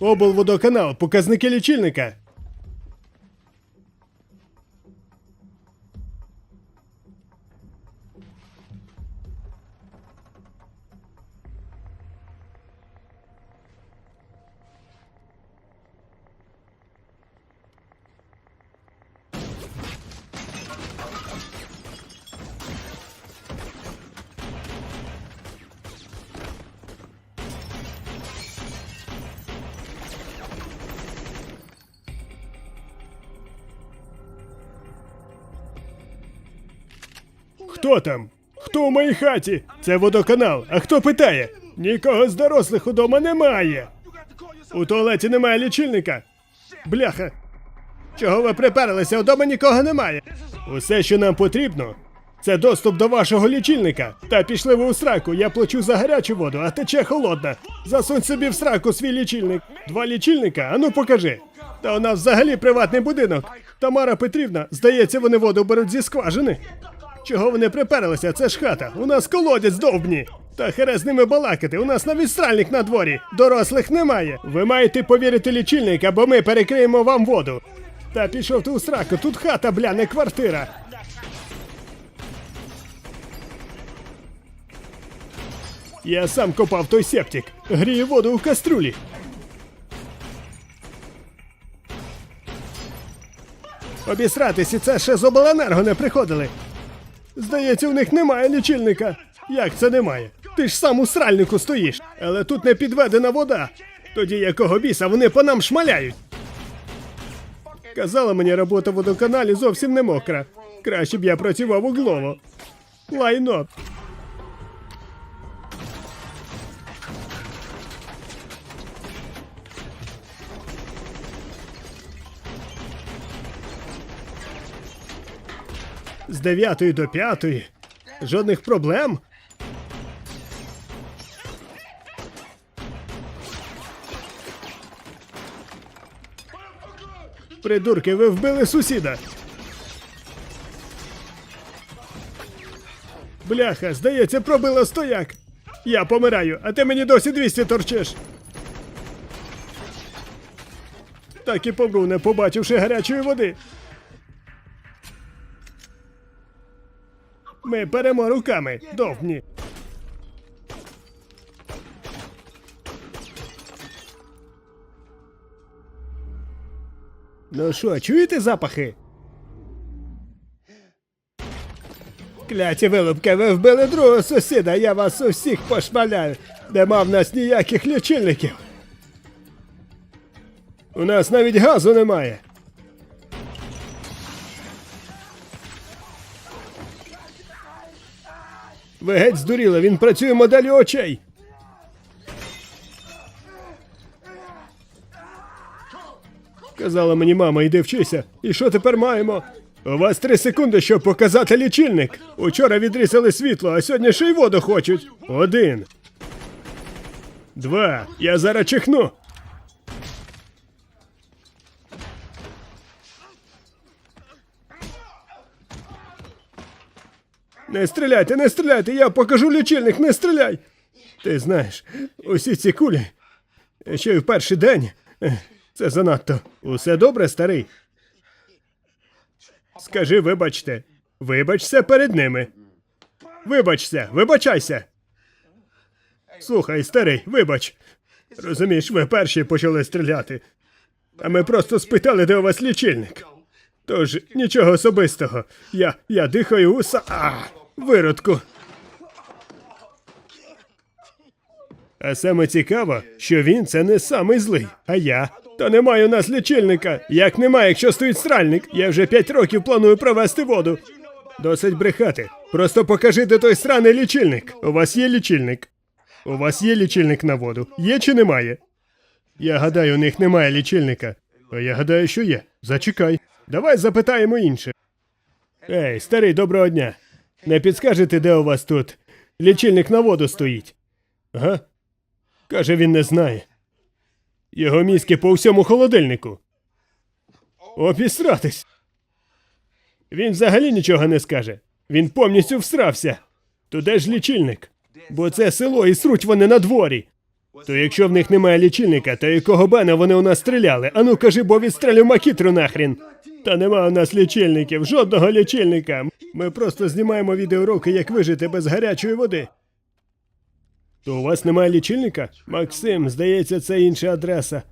Облводоканал, показники лічильника. Хто там? Хто у моїй хаті? Це водоканал. А хто питає? Нікого з дорослих удома немає. У туалеті немає лічильника. Бляха. Чого ви приперлися? Удома нікого немає. Усе, що нам потрібно, це доступ до вашого лічильника. Та пішли ви у сраку. Я плачу за гарячу воду, а тече холодна. Засунь собі в сраку свій лічильник. Два лічильника? Ану покажи. Та у нас взагалі приватний будинок. Тамара Петрівна, здається, вони воду беруть зі скважини. Чого вони приперлися? Це ж хата. У нас колодязь довбні. Та хере з ними балакати. У нас навіть стральник на дворі. Дорослих немає. Ви маєте повірити лічильник, або ми перекриємо вам воду. Та пішов ти у сраку, тут хата, бля, не квартира. Я сам копав той септик. Грію воду у каструлі. Обісратися, це ще з обленерго не приходили. Здається, у них немає лічильника. Як це немає? Ти ж сам у сральнику стоїш, але тут не підведена вода. Тоді якого біса вони по нам шмаляють. Казала мені, робота в водоканалі зовсім не мокра. Краще б я працював углово. Лайно. З дев'ятої до п'ятої. Жодних проблем. Придурки, ви вбили сусіда. Бляха, здається, пробило стояк. Я помираю, а ти мені досі 200 торчиш. Так і помру, не побачивши гарячої води. Ми беремо руками, довбні. Ну що, чуєте запахи? Кляті вилупки, ви вбили другого сусіда, я вас усіх пошмаляю. Нема в нас ніяких лічильників. У нас навіть газу немає. Ви геть здуріли, він працює моделлю очей. Казала мені мама, йди вчися. І що тепер маємо? У вас три секунди, щоб показати лічильник. Учора відрізали світло, а сьогодні ще й воду хочуть. Один. Два. Я зараз чихну. Не стріляйте, не стріляйте, я покажу лічильник, не стріляй. Ти знаєш, усі ці кулі, ще й в перший день. Це занадто. Усе добре, старий. Скажи, вибачте. Вибачся перед ними. Вибачся, вибачайся. Слухай, старий, вибач. Розумієш, ви перші почали стріляти. А ми просто спитали, де у вас лічильник. Тож нічого особистого. Я, я дихаю уса. А, виродку. А саме цікаво, що він це не самий злий, а я. Та немає у нас лічильника. Як немає, якщо стоїть сральник. Я вже п'ять років планую провести воду. Досить брехати. Просто покажи, той сраний лічильник. У вас є лічильник? У вас є лічильник на воду? Є чи немає? Я гадаю, у них немає лічильника. А я гадаю, що є. Зачекай. Давай запитаємо інше. Ей, старий, доброго дня. Не підскажете, де у вас тут лічильник на воду стоїть? Ага. Каже, він не знає. Його мізки по всьому холодильнику. Обісратись. Він взагалі нічого не скаже. Він повністю всрався. Туди ж лічильник. Бо це село і сруть вони на дворі. То якщо в них немає лічильника, то якого бана вони у нас стріляли? Ану кажи, бо відстрелю макітру нахрін. Та нема у нас лічильників, жодного лічильника. Ми просто знімаємо відеоуроки, як вижити без гарячої води. То у вас немає лічильника? Максим, здається, це інша адреса.